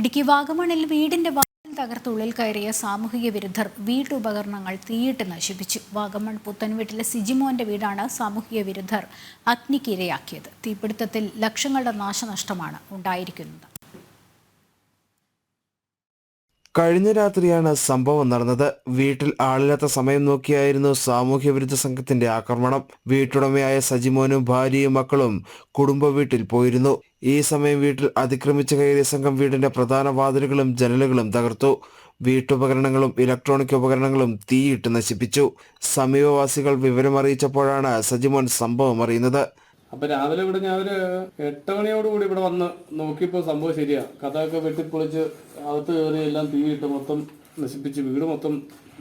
ഇടുക്കി വാഗമണിൽ വീടിന്റെ വാതിൽ തകർത്ത് ഉള്ളിൽ കയറിയ സാമൂഹിക വിരുദ്ധർ വീട്ടുപകരണങ്ങൾ തീയിട്ട് നശിപ്പിച്ചു. വാഗമൺ പുത്തൻവീട്ടിലെ സിജിമോന്റെ വീടാണ് സാമൂഹിക വിരുദ്ധർ അഗ്നിക്കിരയാക്കിയത്. തീപിടുത്തത്തിൽ ലക്ഷങ്ങളുടെ നാശനഷ്ടമാണ് ഉണ്ടായിരിക്കുന്നത്. കഴിഞ്ഞ രാത്രിയാണ് സംഭവം നടന്നത്. വീട്ടിൽ ആളില്ലാത്ത സമയം നോക്കിയായിരുന്നു സാമൂഹ്യ വിരുദ്ധ സംഘത്തിന്റെ ആക്രമണം. വീട്ടുടമയായ സജിമോനും ഭാര്യയും മക്കളും കുടുംബ വീട്ടിൽ പോയിരുന്നു. ഈ സമയം വീട്ടിൽ അതിക്രമിച്ച കയറിയ സംഘം വീടിന്റെ പ്രധാന വാതിലുകളും ജനലുകളും തകർത്തു. വീട്ടുപകരണങ്ങളും ഇലക്ട്രോണിക് ഉപകരണങ്ങളും തീയിട്ട് നശിപ്പിച്ചു. സമീപവാസികൾ വിവരമറിയിച്ചപ്പോഴാണ് സജിമോൻ സംഭവം അറിയുന്നത്. അപ്പൊ രാവിലെ ഇവിടെ ഞാൻ ഒരു എട്ട് മണിയോടുകൂടി ഇവിടെ വന്ന് നോക്കിയപ്പോ സംഭവം ശരിയാ. കഥയൊക്കെ വെട്ടിപ്പൊളിച്ച് അകത്ത് കയറി എല്ലാം തീയിട്ട് മൊത്തം നശിപ്പിച്ച് വീട് മൊത്തം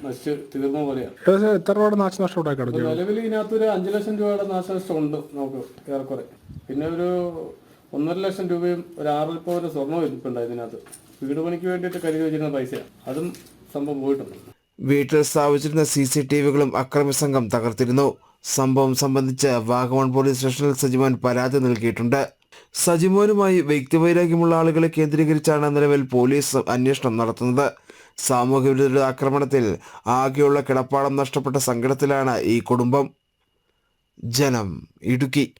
നശിച്ച് തീർന്ന പോലെയാണ് നിലവിൽ എത്ര രൂപയുടെ നാശനഷ്ടം നിലവിൽ ഇതിനകത്തൊരു അഞ്ചു ലക്ഷം രൂപയുടെ നാശനഷ്ടം ഉണ്ട് നമുക്ക് ഏറെക്കുറെ. പിന്നെ ഒരു ഒന്നര ലക്ഷം രൂപയും ഒരു ആറിൽ പവന് സ്വർണം ഇരിപ്പുണ്ട് ഇതിനകത്ത്. വീട് പണിക്ക് വേണ്ടിട്ട് കരുതി വെച്ചിരുന്ന പൈസ അതും സംഭവം പോയിട്ടുണ്ട്. വീട്ടിൽ സ്ഥാപിച്ചിരുന്ന സി സി ടി വികളും അക്രമി സംഘം തകർത്തിരുന്നു. സംഭവം സംബന്ധിച്ച് വാഗമൺ പോലീസ് സ്റ്റേഷനിൽ സജിമോൻ പരാതി നൽകിയിട്ടുണ്ട്. സജിമോനുമായി വ്യക്തിവൈരാഗ്യമുള്ള ആളുകളെ കേന്ദ്രീകരിച്ചാണ് നിലവിൽ പോലീസ് അന്വേഷണം നടത്തുന്നത്. സാമൂഹ്യ വിരുദ്ധരുടെ ആക്രമണത്തിൽ ആകെയുള്ള കിടപ്പാടം നഷ്ടപ്പെട്ട സങ്കടത്തിലാണ് ഈ കുടുംബം. ജനം ഇടുക്കി.